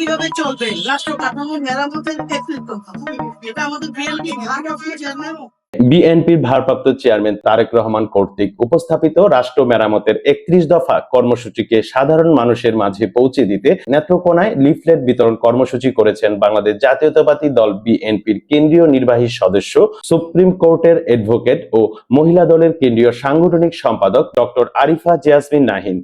কীভাবে চলবে? রাষ্ট্র কাঠামো, মেরামতের এটা আমাদের বিএনপি বিএনপির ভারপ্রাপ্ত চেয়ারম্যান তারেক রহমান কর্তৃক উপস্থাপিত রাষ্ট্র মেরামতের একত্রিশ দফা কর্মসূচিকে সাধারণ মানুষের মাঝে পৌঁছে দিতে নেত্রকোনায় লিফলেট বিতরণ কর্মসূচি করেছেন বাংলাদেশ জাতীয়তাবাদী দল বিএনপির কেন্দ্রীয় নির্বাহী সদস্য, সুপ্রিম কোর্টের অ্যাডভোকেট ও মহিলা দলের কেন্দ্রীয় সাংগঠনিক সম্পাদক ডক্টর আরিফা জিয়াসমিন নাহিন।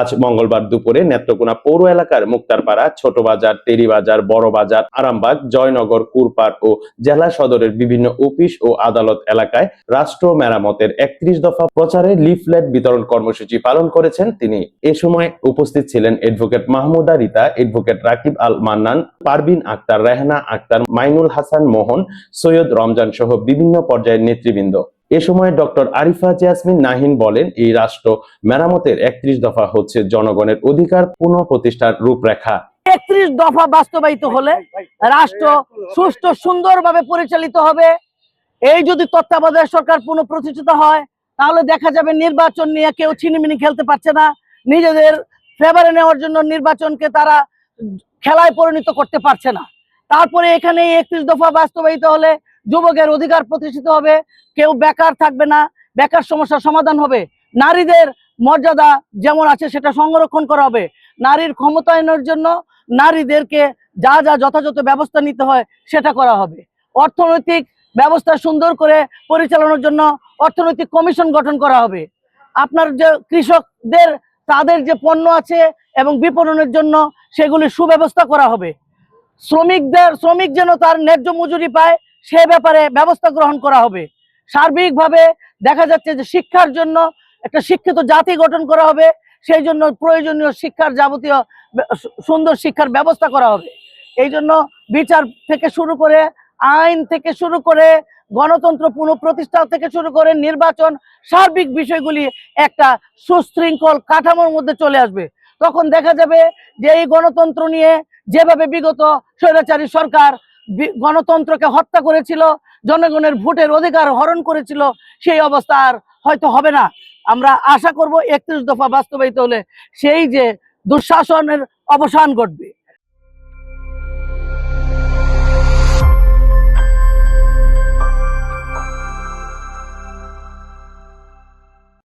আজ মঙ্গলবার দুপুরে নেত্রকোনা পৌর এলাকার মুক্তারপাড়া, ছোট বাজার টেরিবাজার বড় বাজার, আরামবাগ, জয়নগর কুরপাড় ও জেলা সদরের বিভিন্ন অফিস ও আদালত এলাকায় রাষ্ট্র মেরামতের একত্রিশ দফা প্রচারে লিফলেট বিতরণ কর্মসূচি পালন করেছেন তিনি। এ সময় উপস্থিত ছিলেন অ্যাডভোকেট মাহমুদা রিতা, অ্যাডভোকেট রাকিব আল মান্নান পারবিন আক্তার রেহানা আক্তার, মাইনুল হাসান মোহন, সৈয়দ রমজান সহ বিভিন্ন পর্যায়ের নেতৃবৃন্দ। এ সময় ডক্টর আরিফা জেয়াসমিন নাহিন বলেন, এই রাষ্ট্র মেরামতের একত্রিশ দফা হচ্ছে জনগণের অধিকার পুনঃপ্রতিষ্ঠার রূপরেখা। একত্রিশ দফা বাস্তবায়িত হলে রাষ্ট্র সুষ্ঠু সুন্দরভাবে পরিচালিত হবে। এই যদি তত্ত্বাবধায়ক সরকার পুনঃপ্রতিষ্ঠিত হয়, তাহলে দেখা যাবে নির্বাচন নিয়ে কেউ ছিনিমিনি খেলতে পারছে না। নিজেদের ফেভারে নেওয়ার জন্য নির্বাচনকে তারা খেলায় পরিণত করতে পারছে না। তারপরে এখানে একত্রিশ দফা বাস্তবায়িত হলে যুবকের অধিকার প্রতিষ্ঠিত হবে, কেউ বেকার থাকবে না, বেকার সমস্যার সমাধান হবে। নারীদের মর্যাদা যেমন আছে সেটা সংরক্ষণ করা হবে। নারীর ক্ষমতায়নের জন্য নারীদেরকে যা যা যথাযথ ব্যবস্থা নিতে হয় সেটা করা হবে। অর্থনৈতিক ব্যবস্থা সুন্দর করে পরিচালনার জন্য অর্থনৈতিক কমিশন গঠন করা হবে। আপনার যে কৃষকদের, তাদের যে পণ্য আছে এবং বিপণনের জন্য সেগুলি সুব্যবস্থা করা হবে। শ্রমিকদের, শ্রমিক যেন তার ন্যায্য মজুরি পায় সে ব্যাপারে ব্যবস্থা গ্রহণ করা হবে। সার্বিকভাবে দেখা যাচ্ছে যে শিক্ষার জন্য একটা শিক্ষিত জাতি গঠন করা হবে, সেই জন্য প্রয়োজনীয় শিক্ষার যাবতীয় সুন্দর শিক্ষার ব্যবস্থা করা হবে। এই জন্য বিচার থেকে শুরু করে, আইন থেকে শুরু করে, গণতন্ত্র পুনঃপ্রতিষ্ঠা থেকে শুরু করে নির্বাচন, সার্বিক বিষয়গুলি একটা সুশৃঙ্খল কাঠামোর মধ্যে চলে আসবে। তখন দেখা যাবে যে এই গণতন্ত্র নিয়ে যেভাবে বিগত স্বৈরাচারী সরকার গণতন্ত্রকে হত্যা করেছিল, জনগণের ভোটের অধিকার হরণ করেছিল, সেই অবস্থা আর হয়তো হবে না। আমরা আশা করব একত্রিশ দফা বাস্তবায়িত হলে সেই যে দুঃশাসনের অবসান ঘটবে।